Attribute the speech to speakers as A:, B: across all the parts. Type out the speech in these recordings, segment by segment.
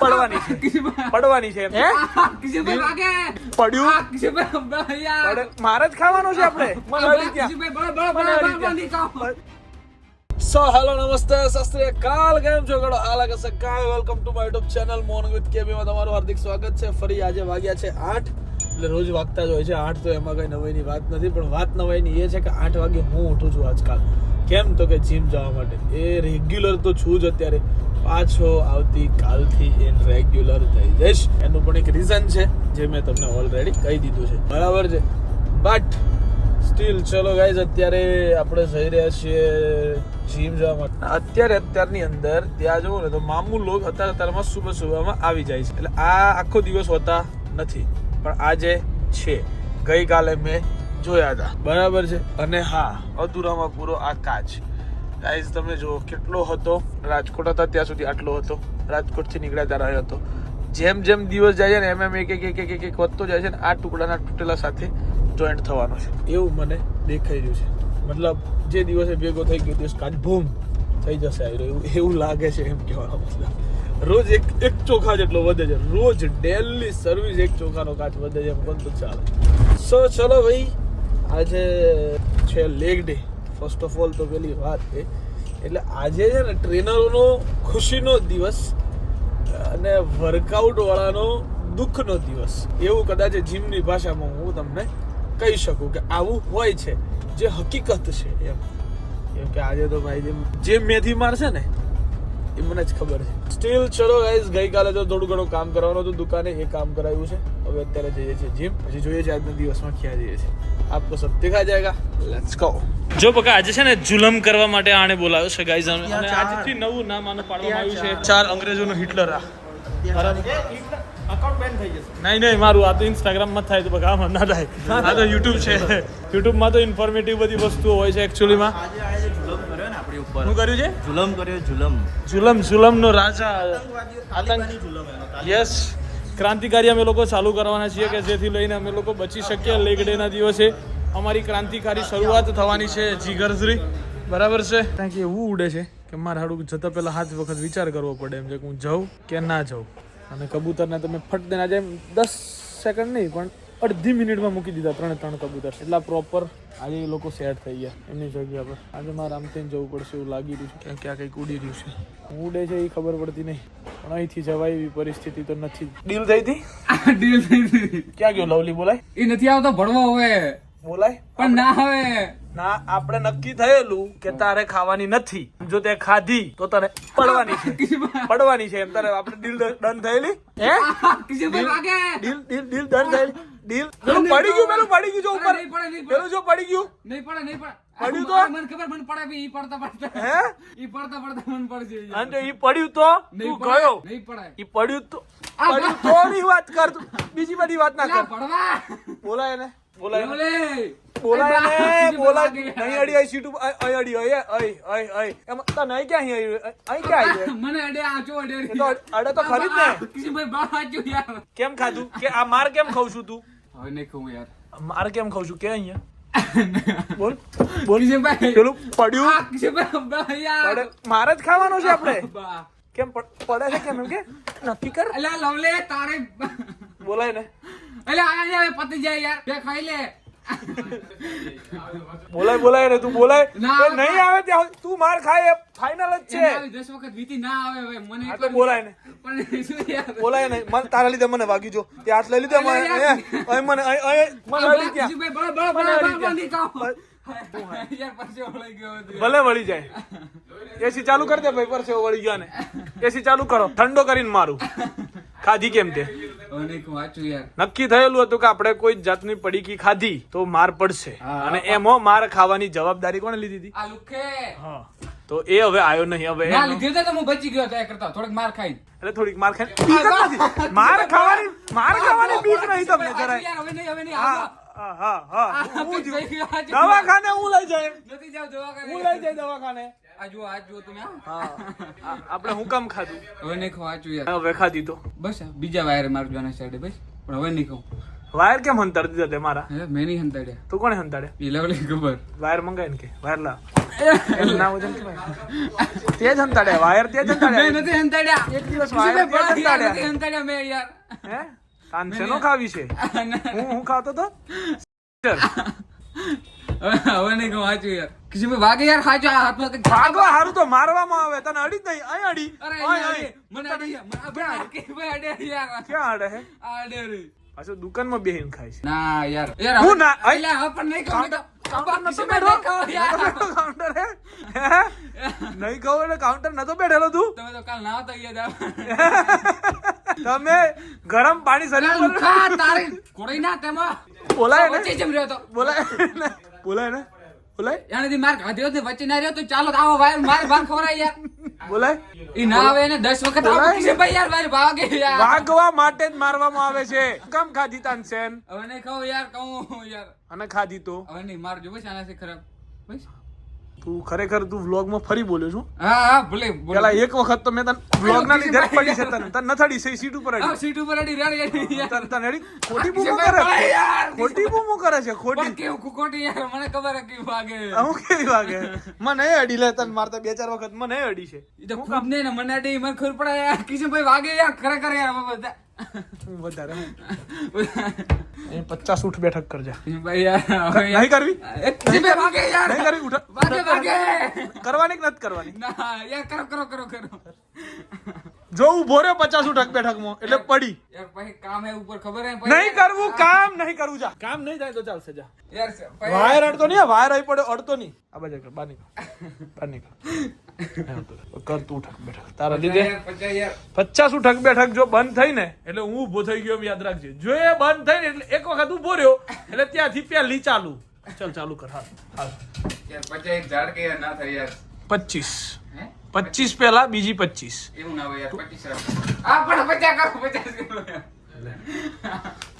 A: પડવાની છે. પડવાની છે પડ્યું? મારે જ ખાવાનું છે આપણે. સો હેલો નમસ્તે શાસ્ત્રીય કાલ કેમ છો? ગડો હાલ કે સકાય. Welcome to my YouTube channel morning with KB માં તમારું હાર્દિક સ્વાગત છે. ફરી આજે વાગ્યા છે આઠ. એટલે રોજ વાગતા જ હોય છે આઠ તો એમાં કઈ નવાઈની વાત નથી. પણ વાત નવાઈની એ છે કે આઠ વાગે હું ઉઠું છું આજકાલ. કેમ? તો કે જીમ જવા માટે. એ રેગ્યુલર તો છું જ અત્યારે. પાછો આવતી કાલથી એ રેગ્યુલર થઈ જઈશ. એનું પણ એક રીઝન છે, જે મેં તમને ઓલરેડી કહી દીધું છે. બરાબર છે? બટ સ્ટીલ ચલો ગાઈઝ અત્યારે આપણે જઈ રહ્યા છીએ જીમ જવા માટે. અત્યારે અત્યારની અંદર ત્યાં જવું ને તો મામૂલ લોક અત્યારે અત્યારમાં સુબહ સુબહમાં આવી જાય છે. એટલે આ આખો દિવસ હોતા નથી. પણ આજે છે. ગઈકાલે મેં જોયા હતા. બરાબર છે? અને હા, અધૂરામાં પૂરો આ કાચ. ગાઈઝ તમે જુઓ, કેટલો હતો. રાજકોટ હતા ત્યાં સુધી આટલો હતો. રાજકોટથી નીકળ્યા ત્યારે હતો. જેમ જેમ દિવસ જાય છે ને, એમ એમ એક એક એક એક એક વધતો જાય છે ને, આ ટુકડાના તૂટેલા સાથે જોઈન્ટ થવાનો છે. એવું મને દેખાઈ રહ્યું છે. મતલબ, જે દિવસે ભેગો થઈ ગયો દિવસ કાચ બૂમ થઈ જશે આવી એવું એવું લાગે છે એમ કહેવાનો મતલબ. રોજ એક એક ચોખા જેટલો વધે છે. રોજ ડેલી સર્વિસ એક ચોખાનો કાચ વધે છે એમ પણ તો ચાલે. સો, ચલો ભાઈ, આજે છે leg day first of all તો પેલી વાત એ. એટલે આજે છે ને ટ્રેનરોનો ખુશીનો દિવસ અને વર્કઆઉટ વાળાનો દુઃખનો દિવસ. એવું કદાચ જીમની ભાષામાં હું તમને કહી શકું કે આવું હોય છે. જે હકીકત છે એમ. કેમ કે આજે તો ભાઈ જેમ જે મેથી મારશે ને એ મને જ ખબર છે. સ્ટીલ ચલો ગાઈઝ ગઈકાલે તો થોડું ઘણું કામ કરવાનું હતું દુકાને એ કામ કરાવ્યું છે. હવે અત્યારે જઈએ છીએ જીમ પછી જોઈએ છીએ આજના દિવસમાં ક્યાં જઈએ છીએ. આપકો સબ દેખા જાયગા. લેટ્સ ગો જો બકા આજે છે ને જુલમ કરવા માટે આને બોલાવ્યો છે ગાઈઝ અને આજથી નવું નામ આનું પાડવામાં આવ્યું છે. ચાર. અંગ્રેજોનો હિટલર આ. નહીં નહીં મારું આ તો ઇન્સ્ટાગ્રામમાં થાય તો બકા આમાં ના થાય. આ તો યુટ્યુબ છે. યુટ્યુબમાં તો ઇન્ફોર્મેટિવ બધી વસ્તુઓ હોય છે એકચ્યુઅલીમાં
B: ઉપર
A: શું કર્યું છે?
B: જુલમ કર્યો જુલમ.
A: જુલમ જુલમનો રાજા. આતંક યસ. ક્રાંતિકારી અમે લોકો ચાલુ કરવાના છીએ કે જેથી લઈને અમે લોકો બચી શકીએ લેગ ડે દિવસે. અમારી ક્રાંતિકારી શરૂઆત થવાની છે જીગરશ્રી બરાબર છે? કારણ કે એવું ઉડે છે કે મારે હાડું જતા પહેલાં હાથ વખત વિચાર કરવો પડે એમ છે કે હું જાઉં કે ના જાઉં. અને કબૂતરને તમે ફટ દેના જેમ દસ સેકન્ડ નહીં પણ અડધી મિનિટમાં મૂકી દીધા ત્રણે ત્રણ કબૂતર. એટલા પ્રોપર આજે એ લોકો સેટ થઈ ગયા એમની જગ્યા પર. આજે મારે આમ થઈને જવું પડશે એવું લાગી રહ્યું છે. કે ક્યાં કંઈક ઉડી રહ્યું છે. ઉડે છે એ ખબર પડતી નહીં. પણ અહીંથી જવાય એવી પરિસ્થિતિ તો નથી. ડીલ થઈ હતી?
C: ડીલ થઈ હતી.
A: ક્યાં ગયો લવલી બોલાય?
C: એ નથી આવતો ભણવા હવે.
A: બોલાય?
C: પણ ના હવે.
A: ના આપણે નક્કી થયેલું કે તારે ખાવાની નથી. જો તે ખાધી તો તને પડવાની છે. પડવાની છે એમ. તારે આપણે ડીલ ડન થયેલી? હે? ડીલ ડીલ ડીલ ડન થયેલી? ડીલ પેલું પડી ગયું પેલું પડી ગયું જો ઉપર.
C: નહીં પડે, નહીં પડે.
A: પેલું જો પડી ગયું.
C: નહીં પડે નહીં પડે
A: પડ્યું તો?
C: મને ખબર મને પડે બી ઈ પડતા પડતા.
A: હે?
C: ઈ પડતા પડતા મને પડશે
A: અને ઈ પડ્યું તો? તું ગયો?
C: નહીં પડે
A: ઈ પડ્યું તો પડ્યું તો ની વાત કર તું. બીજી બધી વાત ના કર.
C: પડવા
A: બોલાય ને બોલાય બોલાય ને બોલાય. નહીં અડી આઈ સીટુ અહીં અડી અહીં અહીં અહીં અહીં. એમ તને અહીં ક્યાં અહીં અહીં ક્યાં આવ્યું
C: મને અડે આચો અડે.
A: તો અડે તો ખરી જ ને.
C: કિશનભાઈ બા આચો યાર.
A: કેમ ખાધું? કે આ માર કેમ ખાઉં છું તું?
C: હવે નહીં કહું યાર.
A: માર કેમ ખાઉં છું? કે અહીંયા? બોલ બોલ.
C: ભાઈ
A: પેલું પડ્યું.
C: કિશનભાઈ ભાઈ યાર.
A: મારે જ ખાવાનું છે આપણે. કેમ પડે છે કેમ એમ કે? નક્કી કર.
C: અલા લવલે તારે
A: બોલાય ને.
C: અલે આ યાર પતી જાય યાર. બે ખાઈ લે.
A: બોલાય બોલાય ને તું બોલાય. નહીં આવે ત્યાં તું માર ખાય એ ફાઇનલ જ છે.
C: દસ વખત વીતી ના આવે ભાઈ. મને
A: તો બોલાય ને.
C: પણ
A: બોલાય ને. મને તારા લીધે મને વાગી જો. તે હાથ લઈ લીધે મને અહીં મને અહીં- મને ભલે વળી જાય. એસી ચાલુ કરી દે ભાઈ પરસેવો વળી ગયા ને. એસી ચાલુ કરો. ઠંડો કરીને મારું. ખાધી કેમ તે નક્કી થયેલું હતું કે આપણે કોઈ જાતની પડીકી ખાધી તો માર પડશે. અને એમાં માર ખાવાની જવાબદારી કોને લીધી હતી તો એ હવે આવ્યો નહીં હવે
C: ના લીધી તો હું બચી ગયો ત્યાં કરતા થોડીક માર ખાઈ
A: એટલે થોડીક માર ખાઈ માર ખાવાની માર ખાવાની બીક નહીં તમને જરાય
C: હવે નહીં હવે નહીં
A: હા હા હા. દવાખાને હું લઈ જાય
C: નથી જાવ દવાખાને.
A: હું લઈ જાય દવાખાને
C: આ આ તમે
A: હા. આપણે હું કામ ખાધું?
C: હવે નહીં કહું વાંચું યાર
A: હવે ખાધી તો
C: બસ બીજા વાયર મારું જોવાના સાઈડે બસ. પણ હવે નહીં કહું
A: વાયર કેમ હંતાડી દીધા તે મારા?
C: મેં નહીં હંતાડ્યા.
A: તું કોને હંતાડે
C: એ લેવલી ખબર.
A: વાયર મંગાય ને કે વાયર લાવ. ના વજન કેવાય તે જ હંતાડ્યા વાયર તે જ
C: મેં નથી હંતાડ્યા.
A: એક દિવસ વાયર તે જ હંતાડ્યા.
C: હંતાડ્યા મેં યાર.
A: હે? કાન શેનો ખાવી છે? હું હું ખાતો તો?
C: હવે નહીં સાચું યાર કિશનભાઈ વાગે યાર સાચું આ હાથમાં
A: ભાગવા હારું તો મારવામાં આવે તને અડી નહીં. અહીં અડી.
C: અરે. અડે. મને અડી. મને કે ભાઈ અડે યાર.
A: ક્યાં અડે હે?
C: અડે રે.
A: પાછું દુકાનમાં બેહીન ખાય છે.
C: ના યાર. યાર
A: હું ના, અઈ.
C: અલ્યા, હવે પણ નહીં કહું નહીં
A: કાઉન્ટર નતો બેઠો
C: નહીં કહો
A: એટલે કાઉન્ટર નતો બેઠેલો તું?
C: તમે તો કાલ ના થઈ
A: તમે ગરમ પાણી શરીર બોલાય ને.
C: તો.
A: બોલાય ને. બોલાય ને. બોલાય?
C: એનાથી માર ખાધ્યો ને વચ્ચે ના રહ્યો તો ચાલો આવો વાયર માર ભાગ ખવરાય યાર.
A: બોલાય?
C: ઈ ના આવે ને 10 વખત આવે
A: છે
C: કિશનભાઈ યાર મારી ભાગે યાર.
A: વાગવા માટે જ મારવામાં આવે છે. કમ ખાધી તાનસેન
C: હવે નહીં કહું યાર કહું યાર.
A: અને ખાધી તો?
C: હવે નહીં માર જો બસ આનાથી ખરાબ. બસ.
A: તું ખરેખર તું વ્લોગમાં ફરી બોલ્યો છું?
C: હા હા ભલે
A: પેલા એક વખત તો મેં તને વ્લોગ ના લીધે પડી છે તને તને નથડી છે સીટ ઉપર અડી
C: સીટ ઉપર અડી રેડી
A: તને તને અડી ખોટી બૂમો કરે? ખોટી બૂમો કરે છે ખોટી.
C: કેવું ખોટી યાર મને ખબર હે કેવું વાગે.
A: હું કેવી વાગે? મને અડી લે તને મારતા બે ચાર વખત મને અડી છે.
C: તો ખૂબ ને મને અડી મને ખબર પડે યાર કિશનભાઈ વાગે યાર ખરેખર યાર બધા
A: વધારે એ પચાસ ઉઠ બેઠક કરજે.
C: યાર
A: નહીં કરવી?
C: એ કિશનભાઈ યાર.
A: નહીં કરવી? ઉઠ.
C: વાગે વાગે.
A: કરવાની કે નથી કરવાની?
C: ના યાર કરો કરો કરો કરો.
A: જો ઊભો રહ્યો પચાસ ઉઠક બેઠકમાં એટલે પડી.
C: યાર પછી કામ હે ઉપર ખબર હે
A: નહીં કરવું કામ નહીં કરવું જા. કામ નહીં થાય તો ચાલશે જા.
C: યાર
A: વાયર અડતો નહીં વાયર આવી પડ્યો અડતો નહીં. આ બાજુ બાર નીકળ. બાર નીકળ. કર તું ઉઠક બેઠક. તારા લીધે? પચાસ ઠક બેઠક જો બંધ થઈ ને એટલે હું ઊભો થઈ ગયો એમ યાદ રાખજે. જો એ બંધ થઈ ને એટલે એક વખત ઊભો રહ્યો એટલે ત્યાંથી પેલી ચાલુ. ચાલ ચાલુ કર હાલ. પચીસ પચીસ. પેલા બીજી પચીસ.
C: એવું ના હોય યાર.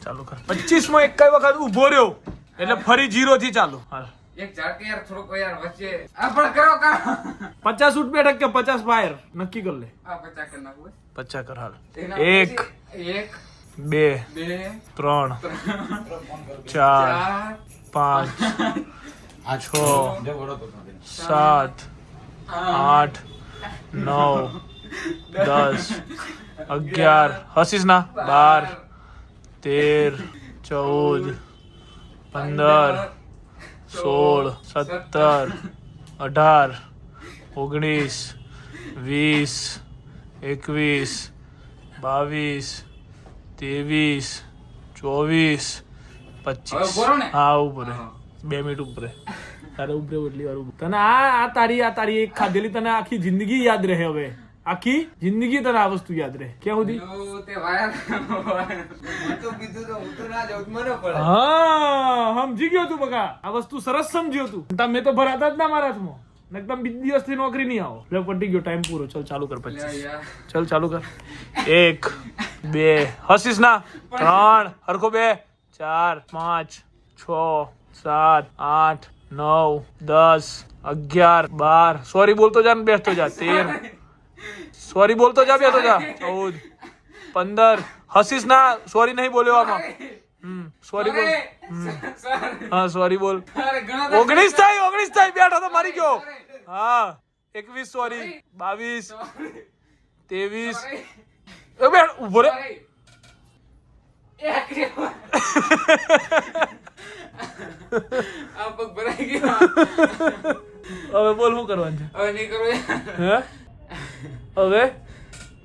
A: ચાલુ કર પચીસમાં એક કઈ વખત ઊભો રહ્યો એટલે ફરી જીરો થી ચાલુ. હાલ.
C: એક ઝાડ કે યાર થોડુંક યાર વચ્ચે. આ પણ કરો કામ
A: પચાસ ઉઠ બેઠક કે પચાસ વાયર નક્કી કર લે
C: આ પચાસ કરી નાખું
A: પચાસ કર હાલ
C: એના
A: એક
C: પછી એક
A: બે
C: બે
A: ત્રણ ચાર
C: ચાર
A: પાંચ છ સાત આઠ નવ દસ અગિયાર હસીસ ના બાર તેર ચૌદ પંદર સોળ સત્તર અઢાર ઓગણીસ વીસ એકવીસ બાવીસ ત્રેવીસ ચોવીસ પચીસ? હા ઉપર બે મિનિટ ઉપર તારે ઉપર એટલી વાર તને આ આ તારી આ તારી એક ખાધેલી તને આખી જિંદગી યાદ રહે હવે. આખી જિંદગી તને આ વસ્તુ યાદ રહે. ક્યાં સુધી? હા સમજી ગયો તું બકા. આ વસ્તુ સરસ સમજ્યો તું. તમે તો ભરાતા જ ના મારા હાથમાં. એકદમ બીજ દિવસથી નોકરી નહીં આવો એટલે પટી ગયો ટાઈમ પૂરો ચલ ચાલુ કર પછી
C: યાર
A: ચલ ચાલુ કર એક બે હસીસ ના ત્રણ હરખો બે ચાર પાંચ છ સાત આઠ નવ દસ અગિયાર બાર સોરી બોલતો જા ને બેસતો જા તેર સોરી બોલતો જા બેસતો જા ચૌદ પંદર હસીસ ના સોરી નહીં બોલ્યો આમાં હમ સોરી બોલ હા સોરી બોલ. ઓગણીસ થાય ઓગણીસ થાય બેઠો તો મરી ગયો. હા એકવીસ સોરી બાવીસ. ત્રેવીસ. બેઠ ઊભો રે. હવે બોલ શું કરવાનું છે?
C: હવે નહીં કરો.
A: હે? હવે?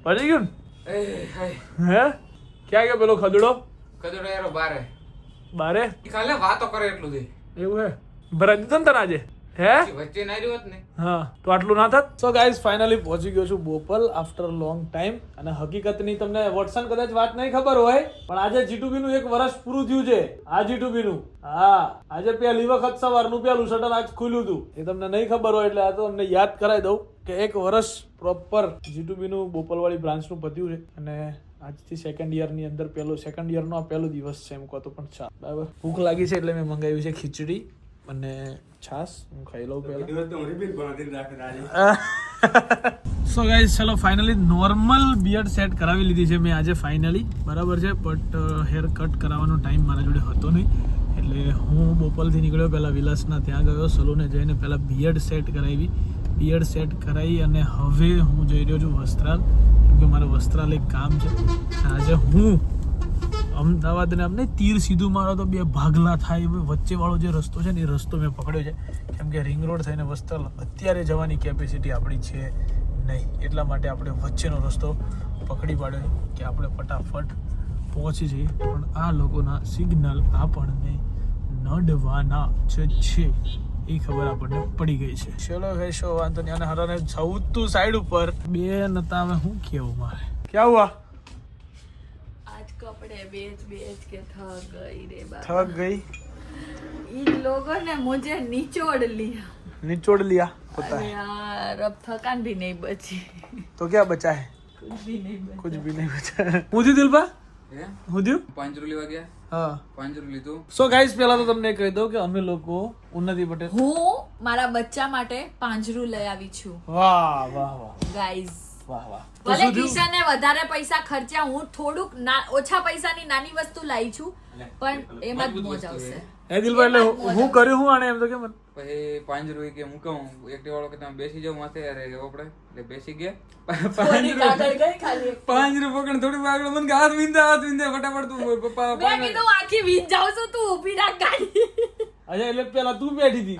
A: પડી ગયું હે? ક્યાં ગયો પેલો ખદડો?
C: કદડો યાર બારે.
A: બારે?
C: ઈ વાતો કરે એટલું દે.
A: એવું હે? ભરાઈ દીધો ને તને આજે? હે?
C: વચ્ચે ના રહ્યો ને.
A: હા તો આટલું ના થાત? સો ગાઈઝ ફાઇનલી પહોંચી ગયો છું બોપલ આફ્ટર લોંગ ટાઈમ અને હકીકતની તમને વોટસન કદાચ વાત નહીં ખબર હોય પણ આજે જીટુબી નું એક વર્ષ પૂરું થયું છે. આ જીટુબી નું. હા આજે પહેલી વખત સવારનું પેલું શટલ આજ ખુલ્યું હતું. એ તમને નહીં ખબર હોય એટલે આ તો તમને યાદ કરાવી દઉં કે એક વર્ષ પ્રોપર જીટુબી નું બોપલવાળી બ્રાન્ચનું પત્યું છે. અને આજથી સેકન્ડ યરની અંદર પહેલો સેકન્ડ યરનો આ પહેલો દિવસ છે એમ કહો તો પણ ચા. બરાબર? ભૂખ લાગી છે એટલે મેં મંગાવ્યું છે ખીચડી અને છાસ હું ખાઈ લઉં પહેલા. સો ગાઈઝ ચલો ફાઇનલી નોર્મલ બિયર્ડ સેટ કરાવી લીધી છે મેં આજે ફાઇનલી બરાબર છે? બટ હેર કટ કરાવવાનો ટાઈમ મારા જોડે હતો નહીં. એટલે હું બોપલથી નીકળ્યો પહેલાં વિલાસના ત્યાં ગયો સલૂને જઈને પહેલાં બિયર્ડ સેટ કરાવી. બિયર્ડ સેટ કરાવી અને હવે હું જઈ રહ્યો છું વસ્ત્રાલ. કે મારે વસ્ત્રાલય કામ છે. આજે હું અમદાવાદને અમને તીર સીધું મારો તો બે ભાગલા થાય. વચ્ચેવાળો જે રસ્તો છે ને, એ રસ્તો મેં પકડ્યો છે. કેમ કે રિંગ રોડ થઈને વસ્ત્રાલ અત્યારે જવાની કેપેસિટી આપણી છે નહીં. એટલા માટે આપણે વચ્ચેનો રસ્તો પકડી પાડ્યો કે આપણે ફટાફટ પહોંચી જઈએ. પણ આ લોકોના સિગ્નલ આપણને નડવાના છે. એ ખબર આપણને પડી ગઈ છે ચલો ભાઈ શો વાંધો નહીં અને હરાને જવું જ તું સાઈડ ઉપર બે નતા હવે હું કેવું મારે ક્યાં હુઆ
D: आज कपड़े बेच बेच के थक गई रे बाबा
A: थक गई
D: इन लोगों ने मुझे निचोड़ लिया
A: निचोड़ लिया होता
D: अरे
A: है
D: यार अब थकान भी नहीं बची
A: तो क्या बचा है
D: कुछ भी नहीं बचा
A: कुछ भी नहीं बचा है હું થયું દિલબા
C: હે?
A: હું થયું
C: પાંજરું લેવા ગયા
A: હા.
C: પાંજરું લીધું
A: સો ગાઈસ પહેલા તો તમને કહી દઉં કે અમે લોકો ઉન્નતિ પટેલ
D: હું મારા બચ્ચા માટે પાંજરું લઈ આવી છું.
A: વાહ વાહ વાહ.
D: ભલે કિશને વધારે પૈસા ખર્ચ્યા હું થોડુંક ના- ઓછા પૈસાની નાની વસ્તુ લાવી છું પણ એમાં જ મોજ આવશે.
A: એ દિલબા એટલે હું- હું કર્યું હું આને એમ તો કે મને
C: પછી પાંજરું કે કહું એક્ટિવા વાળો કે તમે બેસી જાઓ માથે અરે આપણે એટલે બેસી ગયા. પાંજરું પકડ થોડી આગળ મને હાથ વિંધા હાથ વિંધા ફટાફટ તું પપ્પા
D: મેં કીધું આખી વિંધ જાવ છું તું ઊભી રાખ ગાડી
A: અચ્છા એટલે પેલા તું બેઠી હતી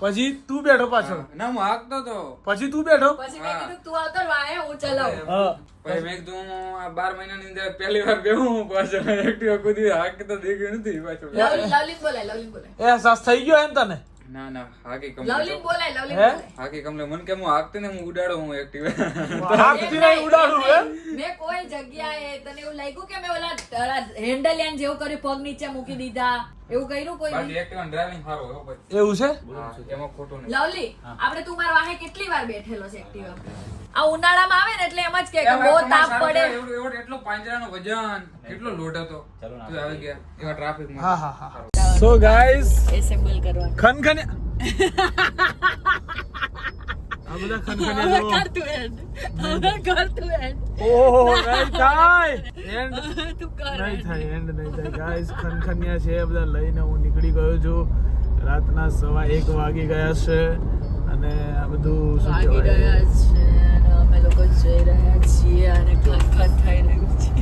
A: પછી તું બેઠો પાછળ.
C: ના હું હાંકતો તો.
A: પછી તું બેઠો.
D: પછી મેં કીધું તું આવતો વાય હું ચલાવું.
A: હા.
C: પછી મેં કીધું આ બાર મહિનાની અંદર પહેલી વાર બેહું હું પાછો એક્ટિવા કુદી હાંકી તો દેખ્યું નથી પાછો.
D: લવલી લવલીન બોલાય લવલીન બોલાય.
A: સાસ થઈ ગયો એમ તને?
C: ના ના હાકી
D: લવલીન બોલાય લવલીન બોલાય.
C: હાકી કમ્પ્લીટ મને કે હું હાંકતી ને હું ઉડાડો હું એક્ટિવા
A: હાથથી નહીં ઉડાડું હે?
D: મેં કોઈ જગ્યાએ તને એવું લાગ્યું કે મેં ઓલા ઓલા હેન્ડલિયાન જેવું કર્યું પગ નીચે મૂકી દીધા? એવું કર્યું કોઈ
C: બાકી
D: દી?
C: ડ્રાઇવિંગ સારો હો
A: એવું છે?
C: એમાં ખોટું નહીં.
D: લવલી આપણે તું મારા વાહે કેટલી વાર બેઠેલો છે એક્ટિવા આ ઉનાળામાં આવે ને એટલે એમ જ કે બહુ તાપ પડે.
C: એટલો પાંજરાનો વજન કેટલો લોડ હતો. તું આવી ગયા એવા ટ્રાફિક
A: હા હા હા. સો ગાઈસ
D: એસેમ્બલ કરવા
A: ખનખને આ બધા ખનખને જો
D: કર તું એન્ડ હવે કર તું end.
A: ઓહો નહીં થાય એન્ડ
D: તું કર
A: નહીં થાય એન્ડ નહીં થાય ગાઈસ ખનખનિયા છે બધા લઈને હું નીકળી ગયો છું રાતના સવા એક વાગી ગયા છે અને આ બધું શું કહેવાય
D: રહ્યા છે અમે લોકો જઈ રહ્યા છીએ અને ખનખન ખન થઈ રહ્યું છે?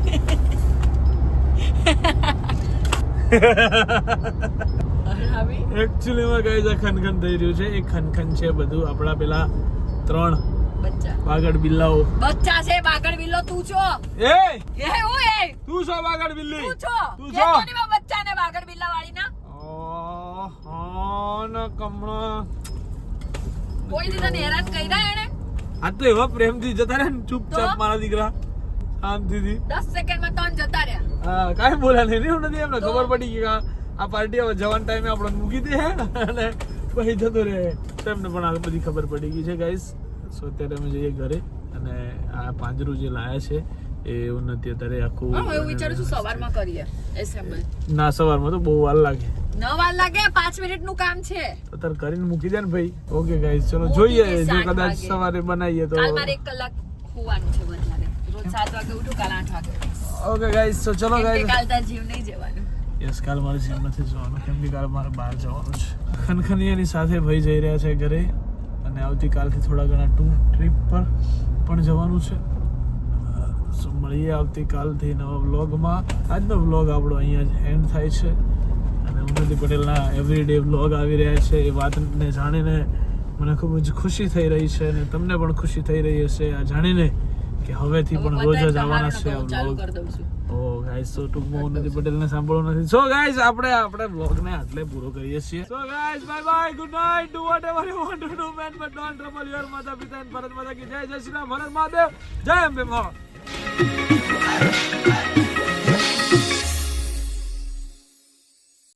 A: એકચ્યુઅલીમાં ગાઈઝ આ ખનખન થઈ રહ્યું છે. એ ખનખન છે બધું. આપણા પેલા ત્રણ બાગડ બિલ્લાઓ.
D: બચ્ચા છે બાગડ બિલ્લો તું છો?
A: એ!
D: એ હું એ?
A: તું છો બાગડ બિલ્લી?
D: તું છો?
A: તું છો?
D: કોની બચ્ચા ને બાગડ બિલ્લા વાળી ના
A: ઓ હા ન કમણા
D: કોઈ દીધા હેરાન કર્યા એને?
A: આ તો એવા પ્રેમથી જતા રહે ને ચૂપચાપ મારા દીકરા. શાંતિથી
D: દીદી. સેકન્ડમાં ત્રણ જતા રહ્યા.
A: હા કાંઈ બોલા નહીં. એવું નથી એમને ખબર પડી કે આ પાર્ટી હવે જવાન ટાઈમે આપણે મૂકી દે અને પછી જતો રહે. તેમને પણ આ બધી ખબર પડી ગઈ છે ગાઈસ સો અત્યારે અમે જઈએ ઘરે અને આ પાંજરું જે લાયા છે એ એવું નથી અત્યારે આખું
D: હું એવું વિચારું છું સવારમાં કરીએ એસેમ્બલ.
A: ના સવારમાં તો બહુ વાર લાગે.
D: ન વાર લાગે પાંચ મિનિટનું કામ છે.
A: તો તારે કરીને મૂકી દે ને ભાઈ. ઓકે ગાઈસ ચલો જોઈએ. જો કદાચ સવારે બનાવીએ તો
D: કાલ મારે એક કલાક હોવાનું છે રોજ સાત વાગે ઉઠું કાલ આઠ વાગે.
A: ઓકે ગાઈસ તો ચલો
D: કાલ તાર જીવ નહીં જવાનું.
A: યસ કાલ મારે જીમ નથી જવાનું. કેમ કે કાલ મારે બહાર જવાનું છે. ખનખનીયાની સાથે ભાઈ જઈ રહ્યા છે ઘરે. અને આવતીકાલથી થોડા ઘણા ટૂર ટ્રીપ પર પણ જવાનું છે. સો મળીએ આવતીકાલથી નવા વ્લોગમાં આજનો વ્લોગ આપણો અહીંયા જ એન્ડ થાય છે. અને ઉન્નતિ પટેલના એવરીડે વ્લોગ આવી રહ્યા છે. એ વાતને જાણીને મને ખૂબ જ ખુશી થઈ રહી છે અને તમને પણ ખુશી થઈ રહી હશે. આ જાણીને કે હવેથી પણ રોજ જ આવવાના છે ઓ
D: ચાલુ
A: સો
D: કરી દઉં છું.
A: ઓ ગાઈસ તો ટૂંકમાં ઉન્નતિ પટેલને સાંભળવું નથી. સો ગાઈસ આપણે આપણે બ્લોગને આટલે પૂરો કરીએ છીએ. So guys bye bye good night do whatever you want to do man but don't trouble your mata pita and Bharat માતા કી જય જય શ્રી રામ હર મહાદેવ જય અંબે મા